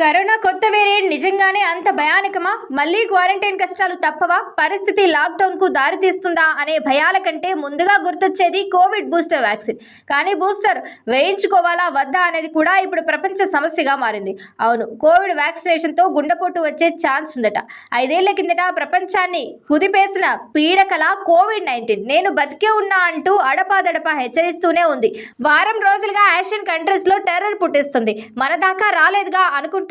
Corona కొత్త variant నిజంగానే అంత భయానకమా? మళ్ళీ క్వారంటైన్ కష్టాలు తప్పవా? పరిస్థితి లాక్డౌన్కు దారితీస్తుందా అనే భయాల కంటే ముందుగా గుర్తొచ్చేది కోవిడ్ బూస్టర్ వ్యాక్సిన్. కానీ బూస్టర్ వేయించుకోవాలా వద్దా అనేది కూడా ఇప్పుడు ప్రపంచ సమస్యగా మారింది. అవును కోవిడ్ వ్యాక్సినేషన్తో గుండెపోటు వచ్చే ఛాన్స్ ఉందట. ఐదేళ్ళ కిందట ప్రపంచాన్ని కుదిపేసిన పీడకల కోవిడ్ నైన్టీన్ నేను బతికే ఉన్నా అంటూ అడపాదడపా హెచ్చరిస్తూనే ఉంది. వారం రోజులుగా ఆసియన్ కంట్రీస్లో టెర్రర్ పుట్టిస్తుంది. మన దాకా రాలేదుగా అనుకుంటున్నాను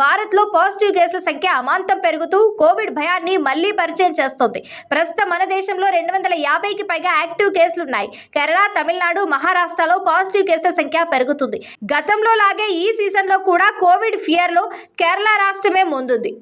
భారత్లో పాజిటివ్ కేసుల సంఖ్య అమాంతం పెరుగుతూ కోవిడ్ భయాన్ని మళ్ళీ పరిచయం చేస్తోంది. ప్రస్తుతం మన దేశంలో రెండు వందల యాభైకి పైగా యాక్టివ్ కేసులు ఉన్నాయి కేరళ తమిళనాడు మహారాష్ట్రలో పాజిటివ్ కేసుల సంఖ్య పెరుగుతుంది. గతంలో లాగే ఈ సీజన్లో కూడా కోవిడ్ ఫియర్లో కేరళ రాష్ట్రమే ముందుంది.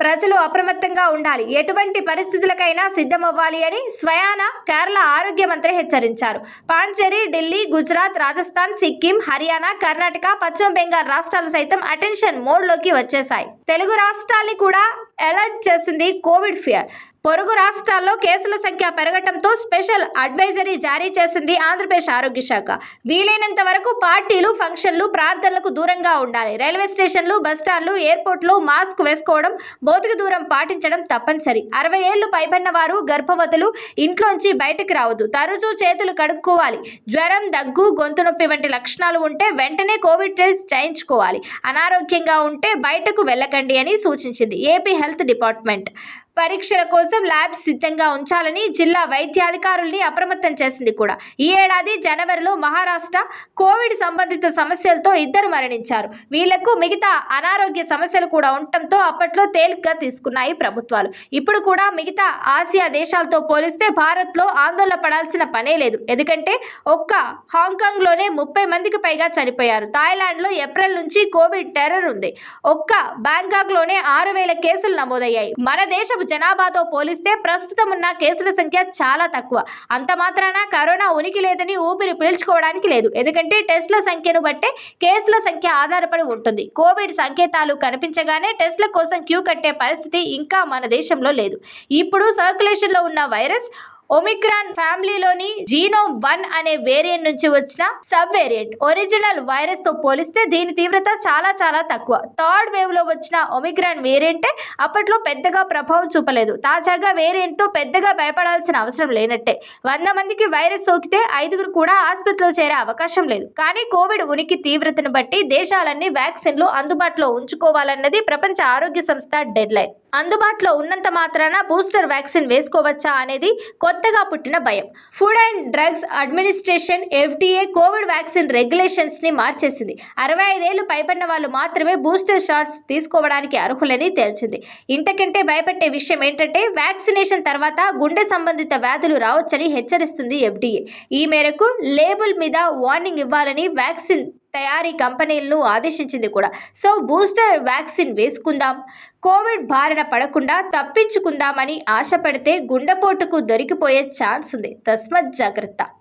ప్రజలు అప్రమత్తంగా ఉండాలి. ఎటువంటి పరిస్థితులకైనా సిద్ధమవ్వాలి అని స్వయాన కేరళ ఆరోగ్య మంత్రి హెచ్చరించారు. పాంచేరి ఢిల్లీ గుజరాత్ రాజస్థాన్ సిక్కిం హర్యానా కర్ణాటక పశ్చిమ బెంగాల్ రాష్ట్రాలు సైతం అటెన్షన్ మోడ్లోకి వచ్చేశాయి. తెలుగు రాష్ట్రాల్ని కూడా అలర్ట్ చేసింది కోవిడ్ ఫియర్. పొరుగు రాష్ట్రాల్లో కేసుల సంఖ్య పెరగటంతో స్పెషల్ అడ్వైజరీ జారీ చేసింది ఆంధ్రప్రదేశ్ ఆరోగ్య శాఖ. వీలైనంత వరకు పార్టీలు ఫంక్షన్లు ప్రార్థనలకు దూరంగా ఉండాలి. రైల్వే స్టేషన్లు బస్టాండ్లు ఎయిర్పోర్ట్లు మాస్క్ వేసుకోవడం భౌతిక దూరం పాటించడం తప్పనిసరి. అరవై ఏళ్ళు పైబడిన వారు గర్భవతులు ఇంట్లోంచి బయటకు రావద్దు. తరచూ చేతులు కడుక్కోవాలి. జ్వరం దగ్గు గొంతు నొప్పి వంటి లక్షణాలు ఉంటే వెంటనే కోవిడ్ టెస్ట్ చేయించుకోవాలి. అనారోగ్యంగా ఉంటే బయటకు వెళ్ళకండి అని సూచించింది. AP health department. పరీక్షల కోసం ల్యాబ్స్ సిద్ధంగా ఉంచాలని జిల్లా వైద్యాధికారుల్ని అప్రమత్తం చేసింది కూడా. ఈ ఏడాది జనవరిలో మహారాష్ట్ర కోవిడ్ సంబంధిత సమస్యలతో ఇద్దరు మరణించారు. వీళ్ళకు మిగతా అనారోగ్య సమస్యలు కూడా ఉండటంతో అప్పట్లో తేలిగ్గా తీసుకున్నాయి ప్రభుత్వాలు. ఇప్పుడు కూడా మిగతా ఆసియా దేశాలతో పోలిస్తే భారత్లో ఆందోళన పడాల్సిన పనే లేదు. ఎందుకంటే ఒక్క హాంకాంగ్లోనే ముప్పై మందికి పైగా చనిపోయారు. థాయిలాండ్లో ఏప్రిల్ నుంచి కోవిడ్ టెర్రర్ ఉంది. ఒక్క బ్యాంకాక్లోనే ఆరు వేల కేసులు నమోదయ్యాయి. మన దేశపు జనాభాతో పోలిస్తే ప్రస్తుతం ఉన్న కేసుల సంఖ్య చాలా తక్కువ. అంత మాత్రాన కరోనా ఉనికి లేదని ఊపిరి పీల్చుకోవడానికి లేదు. ఎందుకంటే టెస్టుల సంఖ్యను బట్టే కేసుల సంఖ్య ఆధారపడి ఉంటుంది. కోవిడ్ సంకేతాలు కనిపించగానే టెస్టుల కోసం క్యూ కట్టే పరిస్థితి ఇంకా మన దేశంలో లేదు. ఇప్పుడు సర్క్యులేషన్లో ఉన్న వైరస్ ఒమిక్రాన్ ఫ్యామిలీలోని జీనోమ్ వన్ అనే వేరియంట్ నుంచి వచ్చిన సబ్ వేరియంట్ ఒరిజినల్ వైరస్తో పోలిస్తే దీని తీవ్రత చాలా చాలా తక్కువ. థర్డ్ వేవ్లో వచ్చిన ఒమిక్రాన్ వేరియంటే అప్పట్లో పెద్దగా ప్రభావం చూపలేదు. తాజాగా వేరియంట్తో పెద్దగా భయపడాల్సిన అవసరం లేనట్టే. వంద మందికి వైరస్ సోకితే ఐదుగురు కూడా ఆసుపత్రిలో చేరే అవకాశం లేదు. కానీ కోవిడ్ ఉనికి తీవ్రతను బట్టి దేశాలన్నీ వ్యాక్సిన్లు అందుబాటులో ఉంచుకోవాలన్నది ప్రపంచ ఆరోగ్య సంస్థ డెడ్ లైన్ అందుబాటులో ఉన్నంత మాత్రాన బూస్టర్ వ్యాక్సిన్ వేసుకోవచ్చా అనేది కొత్తగా పుట్టిన భయం. Food and drugs administration FDA covid vaccine రెగ్యులేషన్స్ని మార్చేసింది. అరవై ఐదేళ్ళు పైబడిన వాళ్ళు మాత్రమే బూస్టర్ షాట్స్ తీసుకోవడానికి అర్హులని తేల్చింది. ఇంతకంటే భయపెట్టే విషయం ఏంటంటే వ్యాక్సినేషన్ తర్వాత గుండె సంబంధిత వ్యాధులు రావచ్చని హెచ్చరిస్తుంది ఎఫ్డీఏ. ఈ మేరకు లేబుల్ మీద వార్నింగ్ ఇవ్వాలని వ్యాక్సిన్ తయారీ కంపెనీలను ఆదేశించింది కూడా. సో బూస్టర్ వ్యాక్సిన్ వేసుకుందాం. కోవిడ్ బారిన పడకుండా తప్పించుకుందామని ఆశపడితే గుండెపోటుకు దొరికిపోయే ఛాన్స్ ఉంది. తస్మత్ జాగ్రత్త.